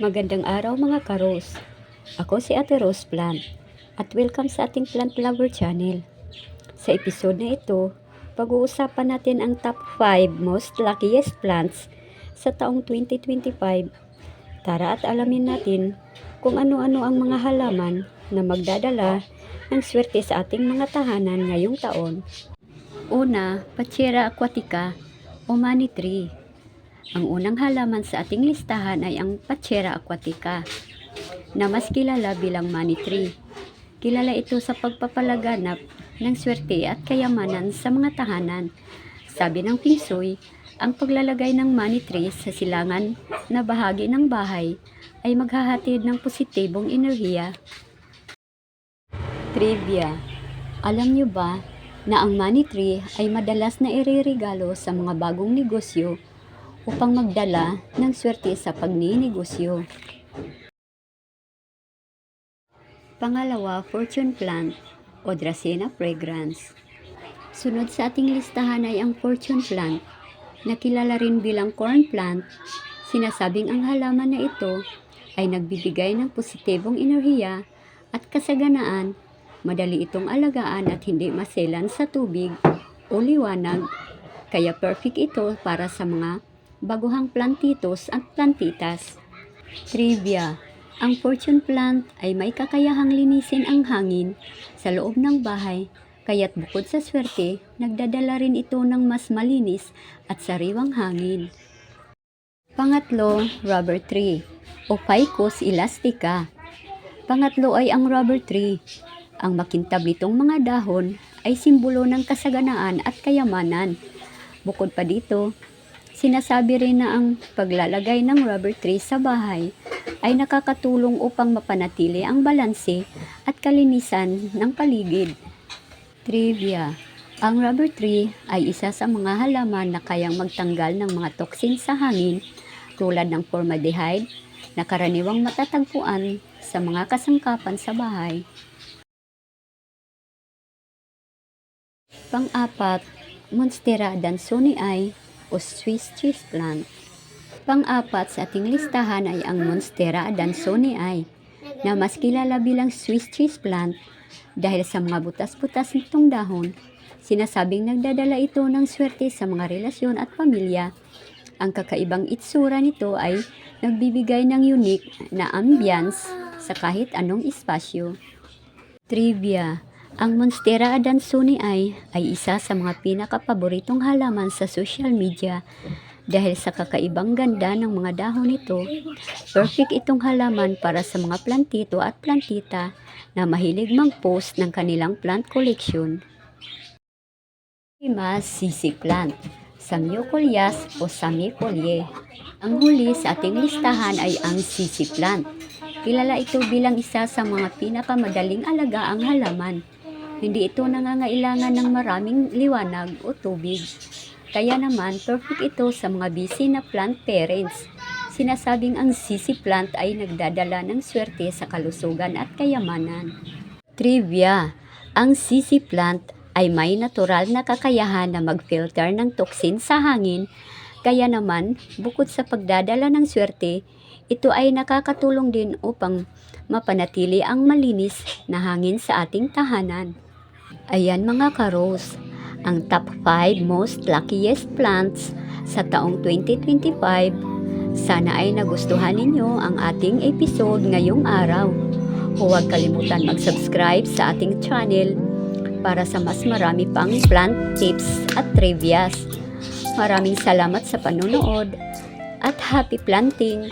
Magandang araw mga karos. Ako si Ate Rose Plant at welcome sa ating Plant Lover channel. Sa episode na ito, pag-uusapan natin ang top 5 most luckiest plants sa taong 2025. Tara at alamin natin kung ano-ano ang mga halaman na magdadala ng swerte sa ating mga tahanan ngayong taon. Una, Pachera aquatica o money tree. Ang unang halaman sa ating listahan ay ang Pachera aquatica, na mas kilala bilang money tree. Kilala ito sa pagpapalaganap ng swerte at kayamanan sa mga tahanan. Sabi ng Feng Shui, ang paglalagay ng money tree sa silangan na bahagi ng bahay ay maghahatid ng positibong enerhiya. Trivia Alam niyo ba na ang money tree ay madalas na ireregalo sa mga bagong negosyo upang magdala ng swerte sa pagninegosyo. Pangalawa, fortune plant o Dracena fragrance. Sunod sa ating listahan ay ang fortune plant na kilala rin bilang corn plant. Sinasabing ang halaman na ito ay nagbibigay ng positibong enerhiya at kasaganaan. Madali itong alagaan at hindi maselan sa tubig o liwanag. Kaya perfect ito para sa mga baguhang plantitos at plantitas. Trivia Ang fortune plant ay may kakayahang linisin ang hangin sa loob ng bahay, kaya't bukod sa swerte, nagdadala rin ito ng mas malinis at sariwang hangin. Pangatlo, rubber tree o Ficus elastica. Pangatlo ay ang rubber tree. Ang makintab nitong mga dahon ay simbolo ng kasaganaan at kayamanan. Bukod pa dito, Sinasabi rin na ang paglalagay ng rubber tree sa bahay ay nakakatulong upang mapanatili ang balanse at kalinisan ng paligid. Trivia Ang rubber tree ay isa sa mga halaman na kayang magtanggal ng mga toksin sa hangin tulad ng formaldehyde na karaniwang matatagpuan sa mga kasangkapan sa bahay. Pang-apat, Monstera dansonii o Swiss cheese plant. Pang-apat sa ating listahan ay ang Monstera dansonii na mas kilala bilang Swiss cheese plant dahil sa mga butas-butas nitong dahon. Sinasabing nagdadala ito ng swerte sa mga relasyon at pamilya. Ang kakaibang itsura nito ay nagbibigay ng unique na ambience sa kahit anong espasyo. Trivia ang Monstera adansonii ay, ay isa sa mga pinakapaboritong halaman sa social media dahil sa kakaibang ganda ng mga dahon nito. Perfect itong halaman para sa mga plantito at plantita na mahilig mag-post ng kanilang plant collection. Lima, sisig plant. Samyocolias o Samicolie. Ang huli sa ating listahan ay ang sisig plant. Kilala ito bilang isa sa mga pinakamadaling alagaang halaman. Hindi ito nangangailangan ng maraming liwanag o tubig. Kaya naman, perfect ito sa mga busy na plant parents. Sinasabing ang sisi plant ay nagdadala ng swerte sa kalusugan at kayamanan. Trivia Ang sisi plant ay may natural na kakayahan na mag-filter ng toxin sa hangin. Kaya naman, bukod sa pagdadala ng swerte, ito ay nakakatulong din upang mapanatili ang malinis na hangin sa ating tahanan. Ayan mga karos, ang top 5 most luckiest plants sa taong 2025. Sana ay nagustuhan ninyo ang ating episode ngayong araw. Huwag kalimutan mag-subscribe sa ating channel para sa mas marami pang plant tips at trivias. Maraming salamat sa panonood at happy planting!